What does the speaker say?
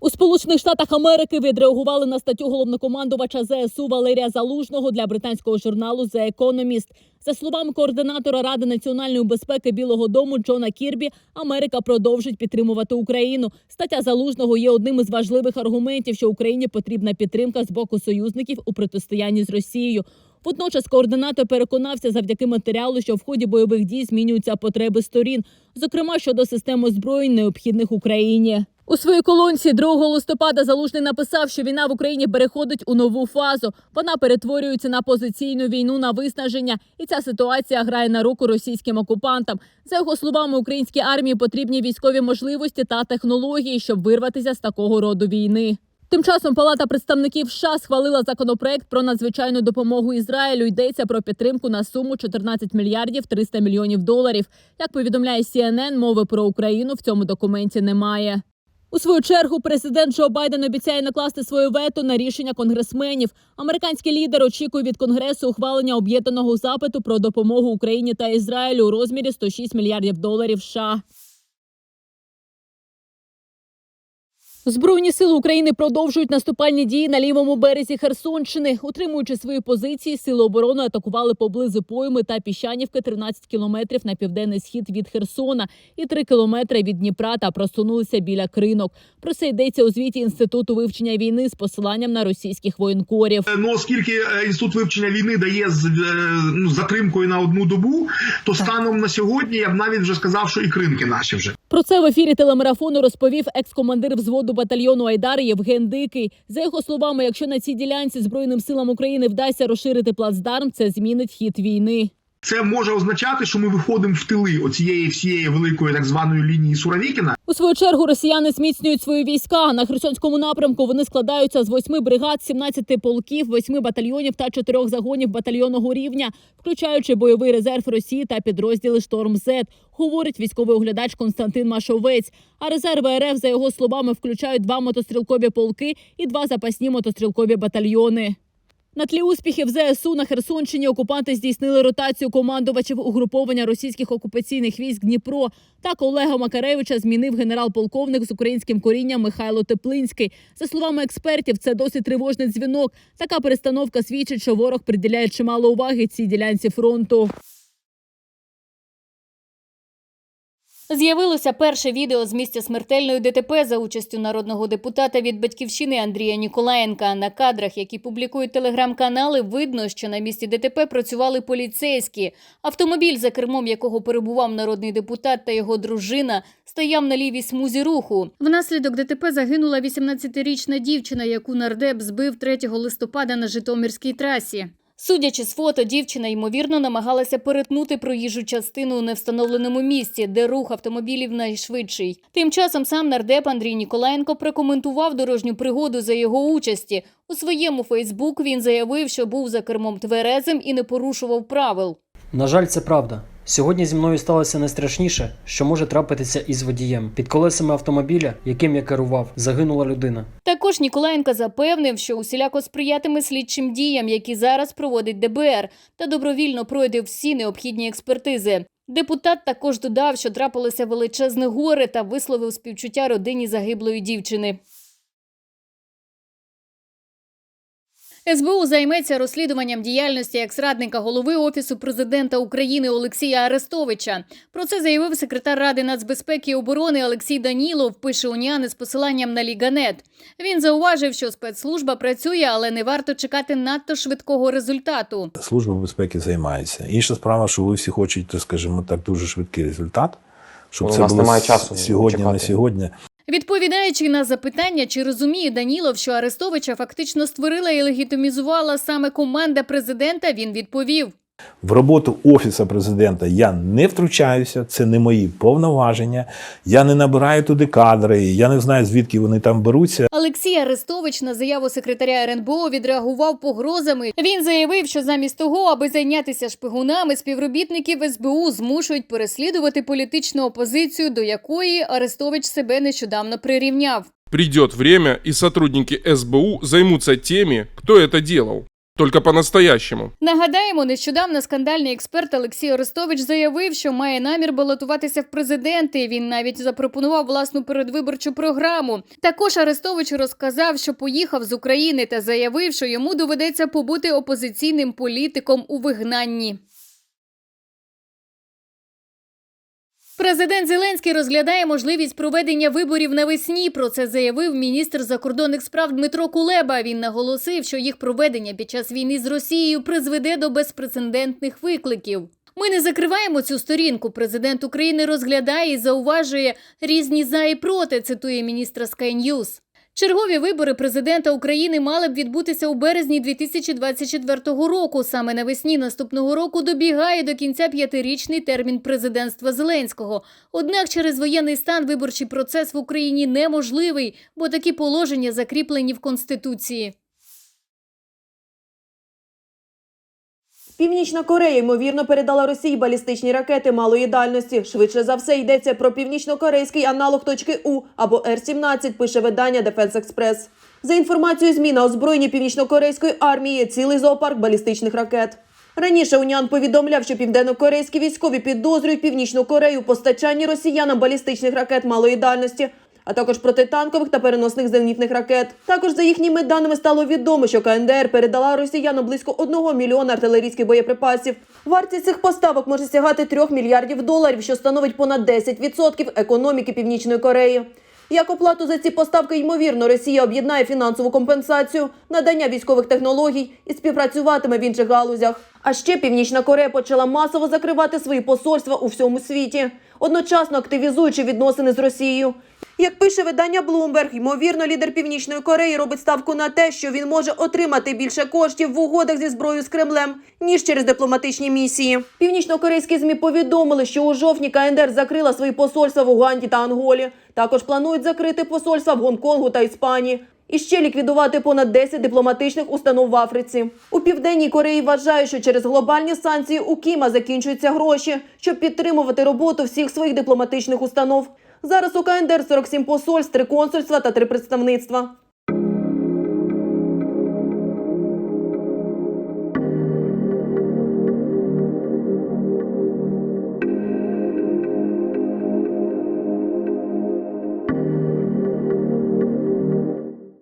У Сполучених Штатах Америки відреагували на статтю головнокомандувача ЗСУ Валерія Залужного для британського журналу The Economist. За словами координатора Ради національної безпеки Білого Дому Джона Кірбі, Америка продовжить підтримувати Україну. Стаття залужного є одним із важливих аргументів, що Україні потрібна підтримка з боку союзників у протистоянні з Росією. Водночас координатор переконався завдяки матеріалу, що в ході бойових дій змінюються потреби сторін, зокрема щодо систем озброєнь, необхідних Україні. У своїй колонці 2 листопада залужний написав, що війна в Україні переходить у нову фазу. Вона перетворюється на позиційну війну на виснаження, і ця ситуація грає на руку російським окупантам. За його словами, українській армії потрібні військові можливості та технології, щоб вирватися з такого роду війни. Тим часом Палата представників США схвалила законопроект про надзвичайну допомогу Ізраїлю. Йдеться про підтримку на суму 14 мільярдів 300 мільйонів доларів. Як повідомляє CNN, мови про Україну в цьому документі немає. У свою чергу президент Джо Байден обіцяє накласти своє вето на рішення конгресменів. Американський лідер очікує від конгресу ухвалення об'єднаного запиту про допомогу Україні та Ізраїлю у розмірі 106 мільярдів доларів. США. Збройні сили України продовжують наступальні дії на лівому березі Херсонщини. Утримуючи свої позиції, сили оборони атакували поблизу пойми та піщанівки 13 кілометрів на південний схід від Херсона і 3 кілометри від Дніпра та просунулися біля кринок. Про це йдеться у звіті інституту вивчення війни з посиланням на російських воєнкорів. Ну, оскільки е, інститут вивчення війни дає з е, ну, затримкою на одну добу, то станом на сьогодні я б навіть вже сказав, що і кринки наші вже. Про це в ефірі телемарафону розповів екс-командир взводу батальйону Айдар Євген Дикий. За його словами, якщо на цій ділянці збройним силам України вдасться розширити плацдарм, це змінить хід війни. Це може означати, що ми виходимо в тили оцієї всієї великої так званої лінії Суровікіна. У свою чергу росіяни зміцнюють свої війська. На Херсонському напрямку вони складаються з восьми бригад, 17 полків, восьми батальйонів та чотирьох загонів батальйонного рівня, включаючи бойовий резерв Росії та підрозділи Шторм Зет, говорить військовий оглядач Константин Машовець. А резерви РФ, за його словами, включають два мотострілкові полки і два запасні мотострілкові батальйони. На тлі успіхів ЗСУ на Херсонщині окупанти здійснили ротацію командувачів угруповання російських окупаційних військ Дніпро. Так Олега Макаревича змінив генерал-полковник з українським корінням Михайло Теплинський. За словами експертів, це досить тривожний дзвінок. Така перестановка свідчить, що ворог приділяє чимало уваги цій ділянці фронту. З'явилося перше відео з місця смертельної ДТП за участю народного депутата від батьківщини Андрія Ніколаєнка. На кадрах, які публікують телеграм-канали, видно, що на місці ДТП працювали поліцейські. Автомобіль, за кермом якого перебував народний депутат та його дружина, стояв на лівій смузі руху. Внаслідок ДТП загинула 18-річна дівчина, яку нардеп збив 3 листопада на Житомирській трасі. Судячи з фото, дівчина ймовірно намагалася перетнути проїжджу частину у невстановленому місці, де рух автомобілів найшвидший. Тим часом сам нардеп Андрій Ніколаєнко прокоментував дорожню пригоду за його участі. У своєму Фейсбук він заявив, що був за кермом тверезим і не порушував правил. На жаль, це правда. Сьогодні зі мною сталося найстрашніше, що може трапитися із водієм. Під колесами автомобіля, яким я керував, загинула людина. Також Ніколаєнко запевнив, що усіляко сприятиме слідчим діям, які зараз проводить ДБР, та добровільно пройде всі необхідні експертизи. Депутат також додав, що трапилося величезне горе та висловив співчуття родині загиблої дівчини. СБУ займеться розслідуванням діяльності екс-радника голови Офісу президента України Олексія Арестовича. Про це заявив секретар Ради нацбезпеки і оборони Олексій Данілов, пише Уніани з посиланням на Ліганет. Він зауважив, що спецслужба працює, але не варто чекати надто швидкого результату. Служба безпеки займається. Інша справа, що ви всі хочете, скажімо так, дуже швидкий результат. Щоб У це було немає часу сьогодні на сьогодні. Відповідаючи на запитання, чи розуміє Данілов, що Арестовича фактично створила і легітимізувала саме команда президента, він відповів. В роботу офісу президента я не втручаюся, це не мої повноваження. Я не набираю туди кадри, я не знаю звідки вони там беруться. Олексій Арестович на заяву секретаря РНБО відреагував погрозами. Він заявив, що замість того, аби зайнятися шпигунами, співробітників СБУ змушують переслідувати політичну опозицію, до якої Арестович себе нещодавно прирівняв. Придет время, и сотрудники СБУ займутся теми, кто это делал. Только по-настоящему. Нагадаємо, нещодавно скандальний експерт Олексій Арестович заявив, що має намір балотуватися в президенти. Він навіть запропонував власну передвиборчу програму. Також Арестович розказав, що поїхав з України та заявив, що йому доведеться побути опозиційним політиком у вигнанні. Президент Зеленський розглядає можливість проведення виборів навесні. Про це заявив міністр закордонних справ Дмитро Кулеба. Він наголосив, що їх проведення під час війни з Росією призведе до безпрецедентних викликів. Ми не закриваємо цю сторінку. Президент України розглядає і зауважує різні за і проти. Цитує міністра Sky News. Чергові вибори президента України мали б відбутися у березні 2024 року. Саме навесні наступного року добігає до кінця п'ятирічний термін президентства Зеленського. Однак через воєнний стан виборчий процес в Україні неможливий, бо такі положення закріплені в Конституції. Північна Корея ймовірно передала Росії балістичні ракети малої дальності. Швидше за все йдеться про північно-корейський аналог точки У або Р-17, пише видання Defense Express. За інформацією ЗМІ на озброєнні північно-корейської армії цілий зоопарк балістичних ракет. Раніше Уніан повідомляв, що південно-корейські військові підозрюють Північну Корею постачанні росіянам балістичних ракет малої дальності, а також протитанкових та переносних зенітних ракет. Також за їхніми даними стало відомо, що КНДР передала росіянам близько 1 мільйона артилерійських боєприпасів. Вартість цих поставок може сягати 3 мільярдів доларів, що становить понад 10% економіки Північної Кореї. Як оплату за ці поставки, ймовірно, Росія об'єднає фінансову компенсацію, надання військових технологій і співпрацюватиме в інших галузях. А ще Північна Корея почала масово закривати свої посольства у всьому світі, одночасно активізуючи відносини з Росією. Як пише видання Bloomberg, ймовірно, лідер Північної Кореї робить ставку на те, що він може отримати більше коштів в угодах зі зброєю з Кремлем, ніж через дипломатичні місії. Північно-корейські змі повідомили, що у жовтні КНДР закрила свої посольства в Уганді та Анголі. Також планують закрити посольства в Гонконгу та Іспанії. І ще ліквідувати понад 10 дипломатичних установ в Африці. У південній Кореї вважають, що через глобальні санкції у Кіма закінчуються гроші, щоб підтримувати роботу всіх своїх дипломатичних установ. Зараз у КНДР 47 посольств, три консульства та три представництва.